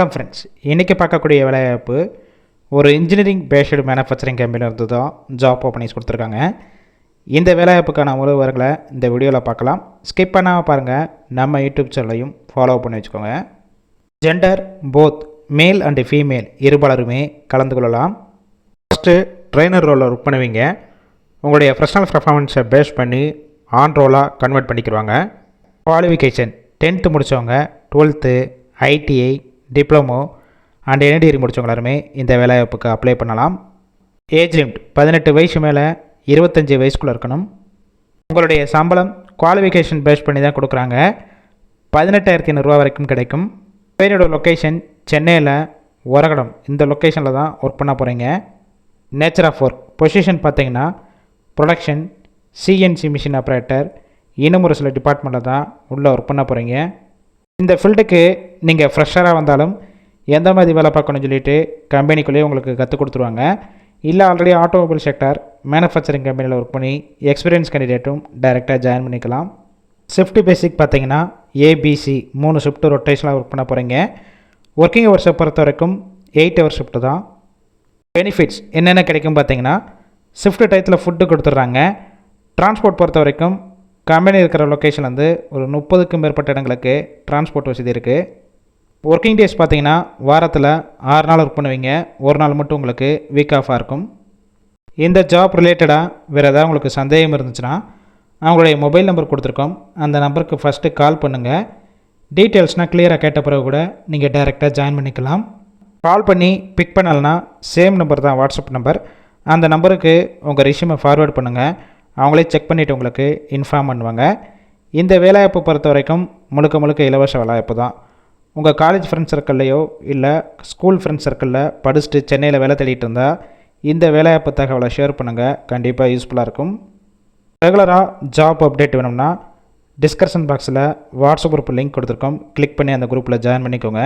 வணக்கம் ஃப்ரெண்ட்ஸ் இன்றைக்கி பார்க்கக்கூடிய வேலைவாய்ப்பு ஒரு இன்ஜினியரிங் பேஸ்டு மேனுஃபேக்சரிங் கம்பெனியில் இருந்து தான் ஜாப் ஓப்பனிங்ஸ் கொடுத்துருக்காங்க. இந்த வேலைவாய்ப்புக்கான உறவுகளை இந்த வீடியோவில் பார்க்கலாம். ஸ்கிப் பண்ணாமல் பாருங்கள் நம்ம யூடியூப் சேனலையும் ஃபாலோ பண்ணி வச்சுக்கோங்க. Gender both male and female இருபாலருமே கலந்து கொள்ளலாம். ஃபஸ்ட்டு ட்ரெயினர் ரோலில் ஒர்க் பண்ணுவீங்க. உங்களுடைய ப்ரொஃபஷனல் பர்ஃபார்மன்ஸை பேஸ் பண்ணி ஆன் ரோலாக கன்வெர்ட் பண்ணிக்கிடுவாங்க. குவாலிஃபிகேஷன் டென்த்து முடித்தவங்க twelfth ITI diploma and any degree முடித்தவங்க எல்லாருமே இந்த வேலைவாய்ப்புக்கு அப்ளை பண்ணலாம். ஏஜ் லிமிட் பதினெட்டு வயசு மேலே இருபத்தஞ்சி வயசுக்குள்ளே இருக்கணும். உங்களுடைய சம்பளம் குவாலிஃபிகேஷன் பேஸ் பண்ணி தான் கொடுக்குறாங்க. பதினெட்டாயிரத்தி ஐநூறுரூவா வரைக்கும் கிடைக்கும். பேரோட லொக்கேஷன் சென்னையில் உரகடம். இந்த லொக்கேஷனில் தான் ஒர்க் பண்ண போகிறீங்க நேச்சர் ஆஃப் ஒர்க் பொசிஷன் பார்த்தீங்கன்னா ப்ரொடக்ஷன் சிஎன்சி மிஷின் ஆப்ரேட்டர் இன்னும் ஒரு சில டிபார்ட்மெண்ட்டில் தான் உள்ளே ஒர்க் பண்ண போகிறீங்க இந்த ஃபீல்டுக்கு நீங்கள் ஃப்ரெஷராக வந்தாலும் எந்த மாதிரி வேலை பார்க்கணும்னு சொல்லிட்டு கம்பெனிக்குள்ளேயே உங்களுக்கு கற்றுக் கொடுத்துருவாங்க. இல்லை ஆல்ரெடி ஆட்டோமொபைல் செக்டார் மேனுஃபேக்சரிங் கம்பெனியில் ஒர்க் பண்ணி எக்ஸ்பீரியன்ஸ் கேண்டிடேட்டும் டைரெக்டாக ஜாயின் பண்ணிக்கலாம். ஷிஃப்ட் பேசிக் பார்த்தீங்கன்னா ஏபிசி மூணு ஷிஃப்ட் ரொட்டேஷனாக ஒர்க் பண்ண போகிறீங்க ஒர்க்கிங் ஹவர்ஸை பொறுத்த வரைக்கும் எயிட் ஹவர் ஷிஃப்ட்டு தான். பெனிஃபிட்ஸ் என்னென்ன கிடைக்கும் பார்த்தீங்கன்னா ஷிஃப்ட் டயத்தில் ஃபுட்டு கொடுத்துட்றாங்க. டிரான்ஸ்போர்ட் பொறுத்த வரைக்கும் கம்பெனி இருக்கிற லொக்கேஷன் வந்து ஒரு முப்பதுக்கும் மேற்பட்ட இடங்களுக்கு டிரான்ஸ்போர்ட் வசதி இருக்குது ஒர்க்கிங் டேஸ் பார்த்தீங்கன்னா வாரத்தில் ஆறு நாள் ஒர்க் பண்ணுவீங்க. ஒரு நாள் மட்டும் உங்களுக்கு வீக் ஆஃபாக இருக்கும். இந்த ஜாப் ரிலேட்டடாக வேறு ஏதாவது உங்களுக்கு சந்தேகம் இருந்துச்சுன்னா அவங்களுடைய மொபைல் நம்பர் கொடுத்துருக்கோம். அந்த நம்பருக்கு ஃபஸ்ட்டு கால் பண்ணுங்கள் டீட்டெயில்ஸ்னால் கிளியராக கேட்ட பிறகு கூட நீங்கள் டைரெக்டாக ஜாயின் பண்ணிக்கலாம். கால் பண்ணி பிக் பண்ணலைன்னா சேம் நம்பர் தான் வாட்ஸ்அப் நம்பர் அந்த நம்பருக்கு உங்கள் ரிஷ்யூமை ஃபார்வேர்ட் பண்ணுங்கள் அவங்களே செக் பண்ணிவிட்டு உங்களுக்கு இன்ஃபார்ம் பண்ணுவாங்க. இந்த வேலைவாய்ப்பு பொறுத்த வரைக்கும் முழுக்க முழுக்க இலவச வேலைவாய்ப்பு தான். உங்கள் காலேஜ் ஃப்ரெண்ட்ஸ் சர்க்கிள்லையோ இல்லை ஸ்கூல் ஃப்ரெண்ட்ஸ் சர்க்கிளில் படிச்சுட்டு சென்னையில் வேலை தேடிட்டு இருந்தால் இந்த வேலைவாய்ப்பு தகவலை ஷேர் பண்ணுங்கள் கண்டிப்பாக யூஸ்ஃபுல்லாக இருக்கும். ரெகுலராக ஜாப் அப்டேட் வேணும்னா டிஸ்கஷன் பாக்ஸில் வாட்ஸ்அப் குரூப் லிங்க் கொடுத்துருக்கோம். கிளிக் பண்ணி அந்த குரூப்பில் ஜாயின் பண்ணிக்கோங்க.